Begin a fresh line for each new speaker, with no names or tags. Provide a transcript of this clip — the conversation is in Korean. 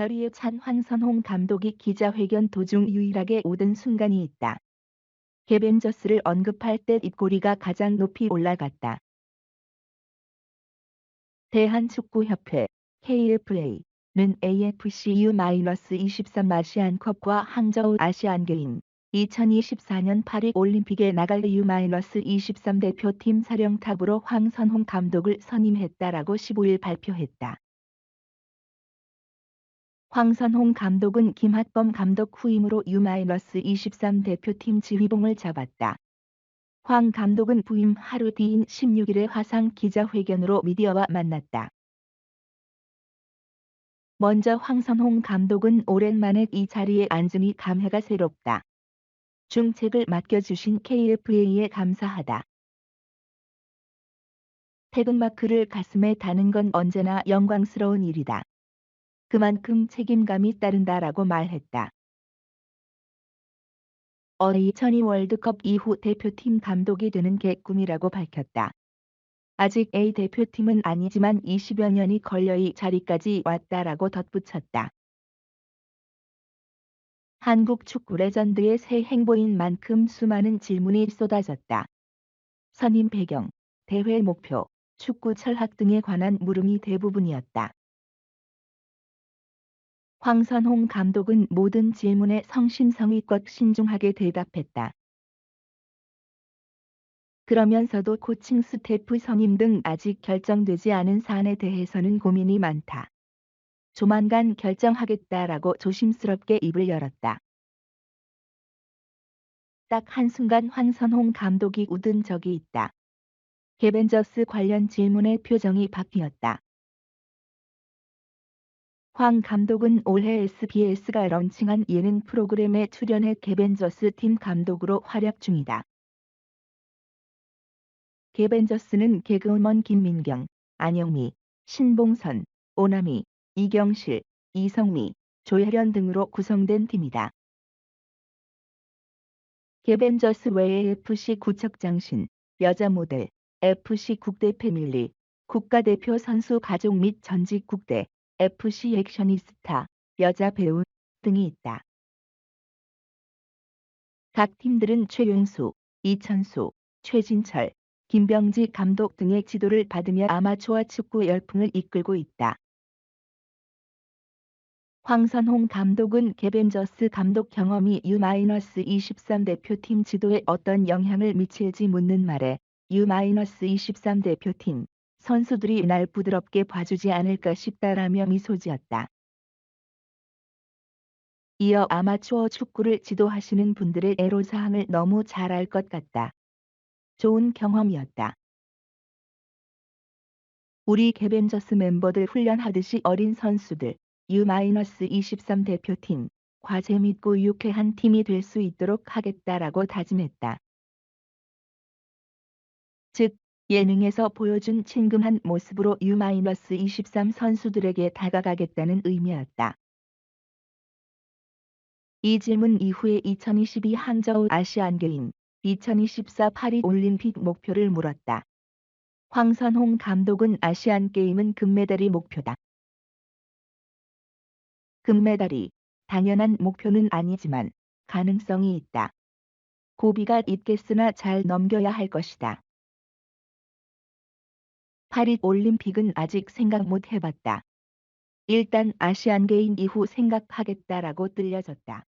결의에 찬 황선홍 감독이 기자회견 도중 유일하게 웃은 순간이 있다. 개벤저스를 언급할 때 입꼬리가 가장 높이 올라갔다. 대한축구협회 KFA는 AFC U-23 아시안컵과 항저우 아시안게임 2024년 파리 올림픽에 나갈 U-23 대표팀 사령탑으로 황선홍 감독을 선임했다라고 15일 발표했다. 황선홍 감독은 김학범 감독 후임으로 U-23 대표팀 지휘봉을 잡았다. 황 감독은 부임 하루 뒤인 16일에 화상 기자회견으로 미디어와 만났다. 먼저 황선홍 감독은 오랜만에 이 자리에 앉으니 감회가 새롭다. 중책을 맡겨주신 KFA에 감사하다. 태극마크를 가슴에 다는 건 언제나 영광스러운 일이다. 그만큼 책임감이 따른다라고 말했다. 어이2002 월드컵 이후 대표팀 감독이 되는 게 꿈이라고 밝혔다. 아직 A 대표팀은 아니지만 20여 년이 걸려 이 자리까지 왔다라고 덧붙였다. 한국 축구 레전드의 새 행보인 만큼 수많은 질문이 쏟아졌다. 선임 배경, 대회 목표, 축구 철학 등에 관한 물음이 대부분이었다. 황선홍 감독은 모든 질문에 성심성의껏 신중하게 대답했다. 그러면서도 코칭 스태프 선임 등 아직 결정되지 않은 사안에 대해서는 고민이 많다. 조만간 결정하겠다라고 조심스럽게 입을 열었다. 딱 한순간 황선홍 감독이 웃은 적이 있다. 개벤저스 관련 질문의 표정이 바뀌었다. 황 감독은 올해 SBS가 런칭한 예능 프로그램에 출연해 개벤저스 팀 감독으로 활약 중이다. 개벤저스는 개그우먼 김민경, 안영미, 신봉선, 오나미, 이경실, 이성미, 조혜련 등으로 구성된 팀이다. 개벤저스 외에 FC 구척장신, 여자 모델, FC 국대 패밀리, 국가대표 선수 가족 및 전직 국대, FC 액션이스타, 여자 배우 등이 있다. 각 팀들은 최용수, 이천수, 최진철, 김병지 감독 등의 지도를 받으며 아마추어 축구 열풍을 이끌고 있다. 황선홍 감독은 개벤저스 감독 경험이 U-23 대표팀 지도에 어떤 영향을 미칠지 묻는 말에 U-23 대표팀 선수들이 날 부드럽게 봐주지 않을까 싶다라며 미소 지었다. 이어 아마추어 축구를 지도하시는 분들의 애로사항을 너무 잘 알 것 같다. 좋은 경험이었다. 우리 개벤저스 멤버들 훈련하듯이 어린 선수들, U-23 대표팀, 과 재밌고 유쾌한 팀이 될 수 있도록 하겠다라고 다짐했다. 즉, 예능에서 보여준 친근한 모습으로 U-23 선수들에게 다가가겠다는 의미였다. 이 질문 이후에 2022 항저우 아시안 게임, 2024 파리 올림픽 목표를 물었다. 황선홍 감독은 아시안 게임은 금메달이 목표다. 금메달이 당연한 목표는 아니지만 가능성이 있다. 고비가 있겠으나 잘 넘겨야 할 것이다. 파리 올림픽은 아직 생각 못 해봤다. 일단 아시안 게임 이후 생각하겠다라고 들려졌다.